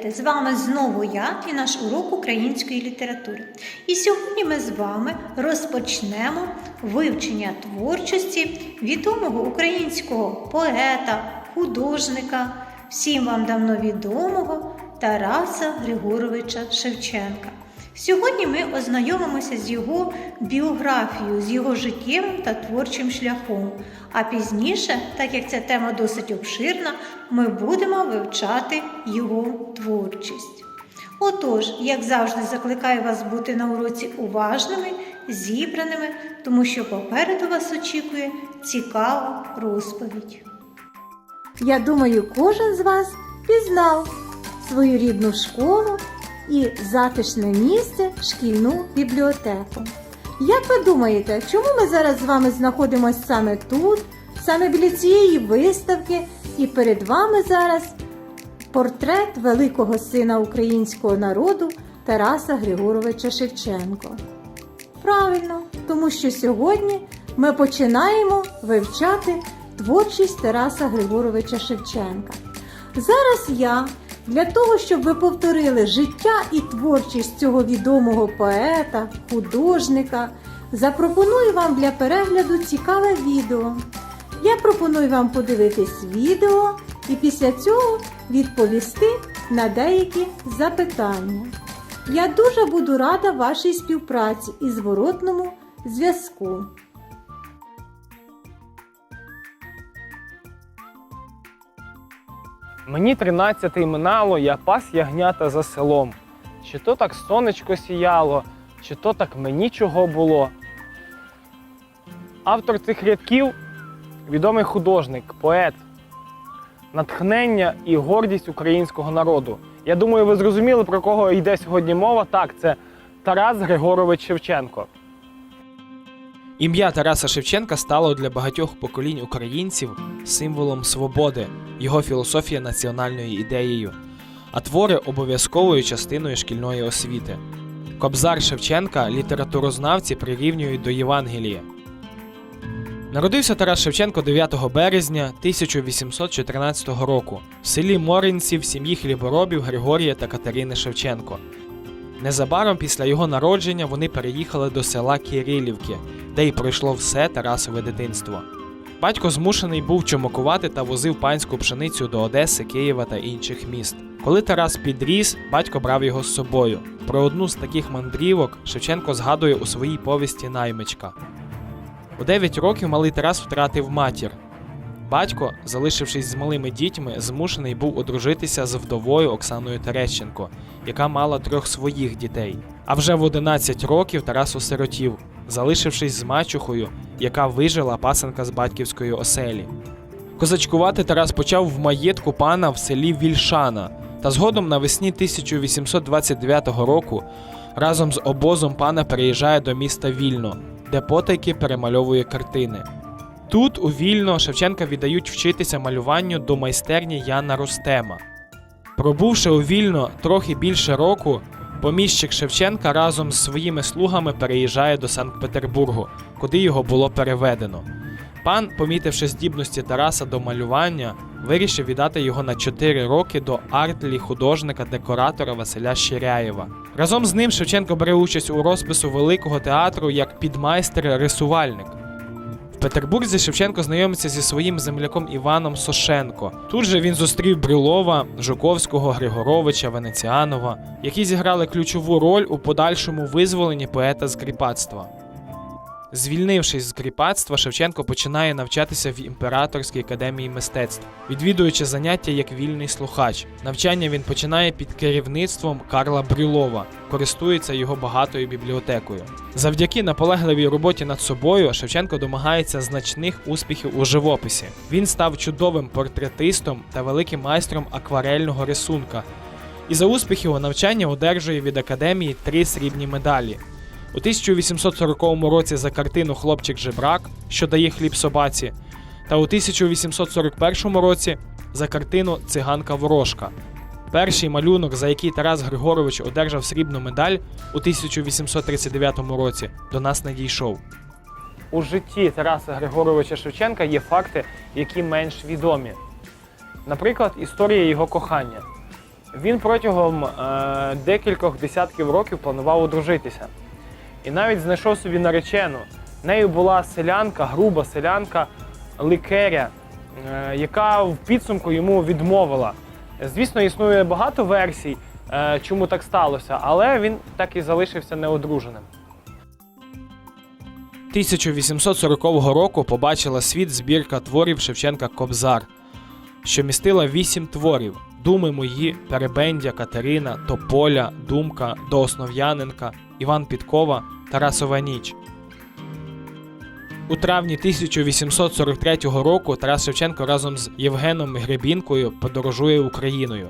Вітаю! З вами знову я і наш урок української літератури. І сьогодні ми з вами розпочнемо вивчення творчості відомого українського поета, художника, всім вам давно відомого Тараса Григоровича Шевченка. Сьогодні ми ознайомимося з його біографією, з його життєвим та творчим шляхом. А пізніше, так як ця тема досить обширна, ми будемо вивчати його творчість. Отож, як завжди, закликаю вас бути на уроці уважними, зібраними, тому що попереду вас очікує цікава розповідь. Я думаю, кожен з вас пізнав свою рідну школу і затишне місце шкільну бібліотеку. Як ви думаєте, чому ми зараз з вами знаходимося саме тут, саме біля цієї виставки, і перед вами зараз портрет великого сина українського народу Тараса Григоровича Шевченко? Правильно, тому що сьогодні ми починаємо вивчати творчість Тараса Григоровича Шевченка. Зараз я для того, щоб ви повторили життя і творчість цього відомого поета, художника, запропоную вам для перегляду цікаве відео. Я пропоную вам подивитись відео і після цього відповісти на деякі запитання. Я дуже буду рада вашій співпраці і зворотному зв'язку. Мені тринадцятий минало, я пас ягнята за селом. Чи то так сонечко сіяло, чи то так мені чого було. Автор цих рядків відомий художник, поет, натхнення і гордість українського народу. Я думаю, ви зрозуміли, про кого йде сьогодні мова. Так, це Тарас Григорович Шевченко. Ім'я Тараса Шевченка стало для багатьох поколінь українців символом свободи, його філософія національною ідеєю, а твори обов'язковою частиною шкільної освіти. Кобзар Шевченка літературознавці прирівнюють до Євангелія. Народився Тарас Шевченко 9 березня 1814 року в селі Моринці в сім'ї хліборобів Григорія та Катерини Шевченко. Незабаром після його народження вони переїхали до села Кирилівки, де й пройшло все Тарасове дитинство. Батько змушений був чомокувати та возив панську пшеницю до Одеси, Києва та інших міст. Коли Тарас підріс, батько брав його з собою. Про одну з таких мандрівок Шевченко згадує у своїй повісті Наймичка. У 9 років малий Тарас втратив матір. Батько, залишившись з малими дітьми, змушений був одружитися з вдовою Оксаною Терещенко, яка мала трьох своїх дітей. А вже в 11 років Тарас осиротів, залишившись з мачухою, яка вижила пасенка з батьківської оселі. Козачкувати Тарас почав в маєтку пана в селі Вільшана, та згодом навесні 1829 року разом з обозом пана переїжджає до міста Вільно, де потайки перемальовує картини. Тут, у Вільно, Шевченка віддають вчитися малюванню до майстерні Яна Ростема. Пробувши у Вільно трохи більше року, поміщик Шевченка разом з своїми слугами переїжджає до Санкт-Петербургу, куди його було переведено. Пан, помітивши здібності Тараса до малювання, вирішив віддати його на 4 роки до артлі художника-декоратора Василя Ширяєва. Разом з ним Шевченко бере участь у розпису великого театру як підмайстер-рисувальник. Петербурзі Шевченко знайомиться зі своїм земляком Іваном Сошенко. Тут же він зустрів Брюлова, Жуковського, Григоровича, Венеціанова, які зіграли ключову роль у подальшому визволенні поета з кріпацтва. Звільнившись з кріпацтва, Шевченко починає навчатися в імператорській академії мистецтв, відвідуючи заняття як вільний слухач. Навчання він починає під керівництвом Карла Брюлова, користується його багатою бібліотекою. Завдяки наполегливій роботі над собою Шевченко домагається значних успіхів у живописі. Він став чудовим портретистом та великим майстром акварельного рисунка. І за успіхи у навчання одержує від академії три срібні медалі. У 1840 році за картину Хлопчик жебрак, що дає хліб собаці, та у 1841 році за картину Циганка Ворожка. Перший малюнок, за який Тарас Григорович одержав срібну медаль у 1839 році, до нас не дійшов. У житті Тараса Григоровича Шевченка є факти, які менш відомі. Наприклад, історія його кохання. Він протягом е, декількох десятків років планував одружитися. І навіть знайшов собі наречену. Нею була селянка, груба селянка Ликеря, е, яка в підсумку йому відмовила. Звісно, існує багато версій, е, чому так сталося, але він так і залишився неодруженим. 1840 року побачила світ збірка творів Шевченка Кобзар, що містила вісім творів: Думи мої, Перебендя, Катерина, Тополя, Думка, До Основ'яненка, Іван Підкова, Тарасова ніч. У травні 1843 року Тарас Шевченко разом з Євгеном Гребінкою подорожує Україною.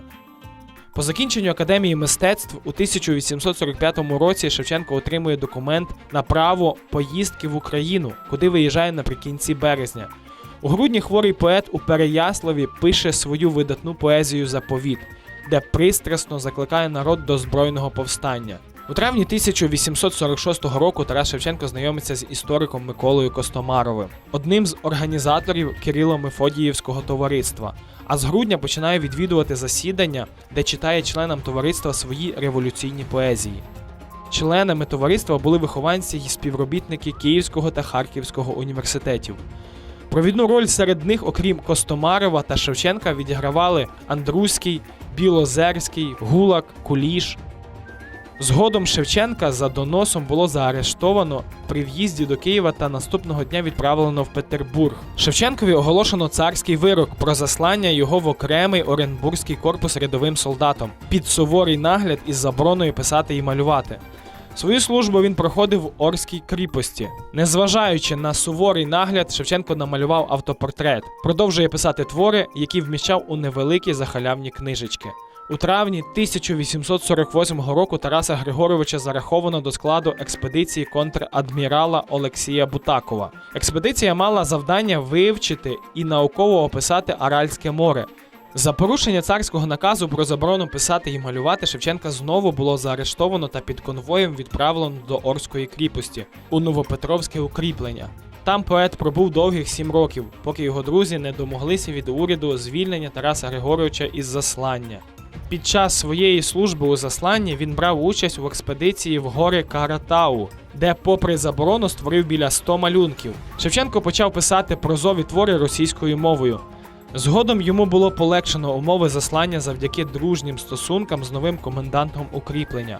По закінченню Академії мистецтв у 1845 році Шевченко отримує документ на право поїздки в Україну, куди виїжджає наприкінці березня. У грудні хворий поет у Переяславі пише свою видатну поезію Заповіт, де пристрасно закликає народ до збройного повстання. У травні 1846 року Тарас Шевченко знайомиться з істориком Миколою Костомаровим, одним з організаторів Кирило-Мефодіївського товариства. А з грудня починає відвідувати засідання, де читає членам товариства свої революційні поезії. Членами товариства були вихованці й співробітники Київського та Харківського університетів. Провідну роль серед них, окрім Костомарова та Шевченка, відігравали Андруський, Білозерський, Гулак, Куліш. Згодом Шевченка за доносом було заарештовано при в'їзді до Києва та наступного дня відправлено в Петербург. Шевченкові оголошено царський вирок про заслання його в окремий Оренбурзький корпус рядовим солдатом під суворий нагляд із забороною писати і малювати. Свою службу він проходив в Орській кріпості. Незважаючи на суворий нагляд, Шевченко намалював автопортрет, продовжує писати твори, які вміщав у невеликі захалявні книжечки. У травні 1848 року Тараса Григоровича зараховано до складу експедиції контрадмірала Олексія Бутакова. Експедиція мала завдання вивчити і науково описати Аральське море. За порушення царського наказу про заборону писати і малювати Шевченка знову було заарештовано та під конвоєм відправлено до Орської кріпості у Новопетровське укріплення. Там поет пробув довгих сім років, поки його друзі не домоглися від уряду звільнення Тараса Григоровича із заслання. Під час своєї служби у засланні він брав участь у експедиції в гори Каратау, де, попри заборону, створив біля 100 малюнків. Шевченко почав писати прозові твори російською мовою. Згодом йому було полегшено умови заслання завдяки дружнім стосункам з новим комендантом укріплення.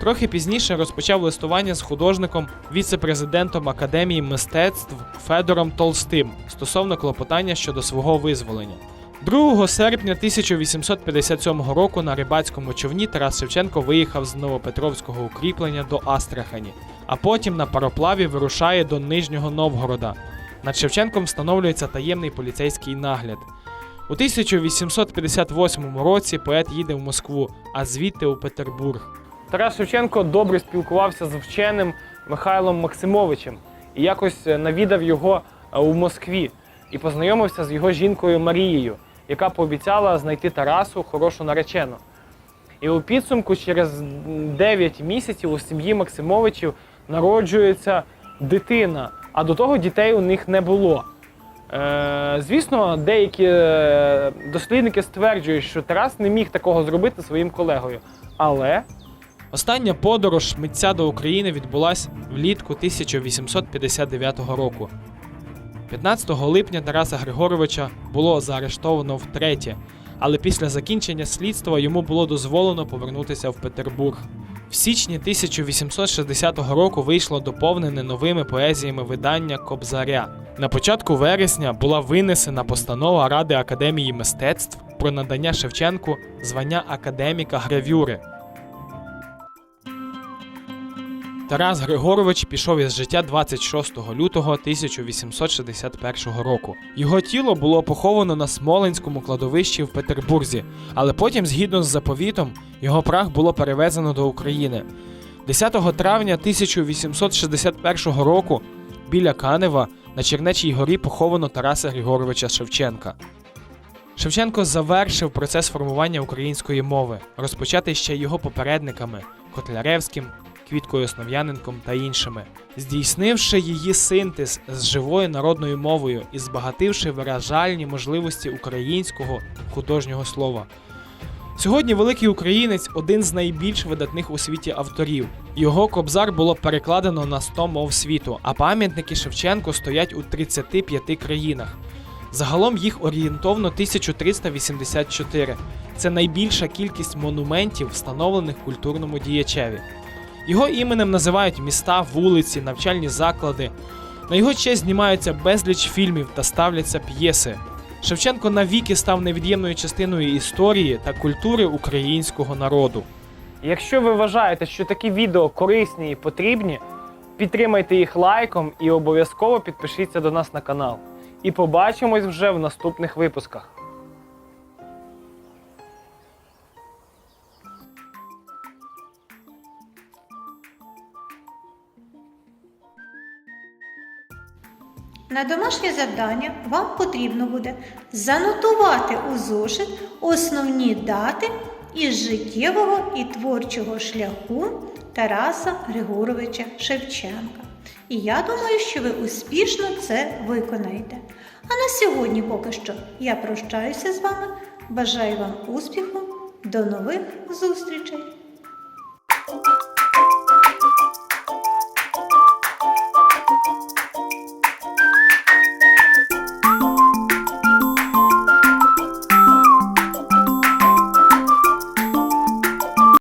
Трохи пізніше розпочав листування з художником, віце-президентом Академії мистецтв Федором Толстим стосовно клопотання щодо свого визволення. 2 серпня 1857 року на рибацькому човні Тарас Шевченко виїхав з Новопетровського укріплення до Астрахані, а потім на пароплаві вирушає до Нижнього Новгорода. Над Шевченком встановлюється таємний поліцейський нагляд. У 1858 році поет їде в Москву, а звідти у Петербург. Тарас Шевченко добре спілкувався з вченим Михайлом Максимовичем і якось е, навідав його е, у Москві і познайомився з його жінкою Марією, яка пообіцяла знайти Тарасу хорошу наречену. І у підсумку через 9 місяців у сім'ї Максимовичів народжується дитина, а до того дітей у них не було. Е, звісно, деякі е, дослідники стверджують, що Тарас не міг такого зробити своїм колегою. Але Остання подорож митця до України відбулась влітку 1859 року. 15 липня Тараса Григоровича було заарештовано втретє, але після закінчення слідства йому було дозволено повернутися в Петербург. В січні 1860 року вийшло доповнене новими поезіями видання Кобзаря. На початку вересня була винесена постанова Ради Академії мистецтв про надання Шевченку звання академіка гравюри. Тарас Григорович пішов із життя 26 лютого 1861 року. Його тіло було поховано на Смоленському кладовищі в Петербурзі, але потім, згідно з заповітом, його прах було перевезено до України. 10 травня 1861 року біля Канева на Чернечій горі поховано Тараса Григоровича Шевченка. Шевченко завершив процес формування української мови, розпочатий ще його попередниками Котляревським, Квіткою Основ'яненком та іншими, здійснивши її синтез з живою народною мовою і збагативши виражальні можливості українського художнього слова. Сьогодні великий українець один з найбільш видатних у світі авторів. Його кобзар було перекладено на 100 мов світу, а пам'ятники Шевченко стоять у 35 країнах. Загалом їх орієнтовно 1384. Це найбільша кількість монументів, встановлених культурному діячеві. Його іменем називають міста, вулиці, навчальні заклади. На його честь знімаються безліч фільмів та ставляться п'єси. Шевченко навіки став невід'ємною частиною історії та культури українського народу. Якщо ви вважаєте, що такі відео корисні і потрібні, підтримайте їх лайком і обов'язково підпишіться до нас на канал. І побачимось вже в наступних випусках. На домашнє завдання вам потрібно буде занотувати у зошит основні дати із життєвого і творчого шляху Тараса Григоровича Шевченка. І я думаю, що ви успішно це виконаєте. А на сьогодні поки що я прощаюся з вами. Бажаю вам успіху. До нових зустрічей!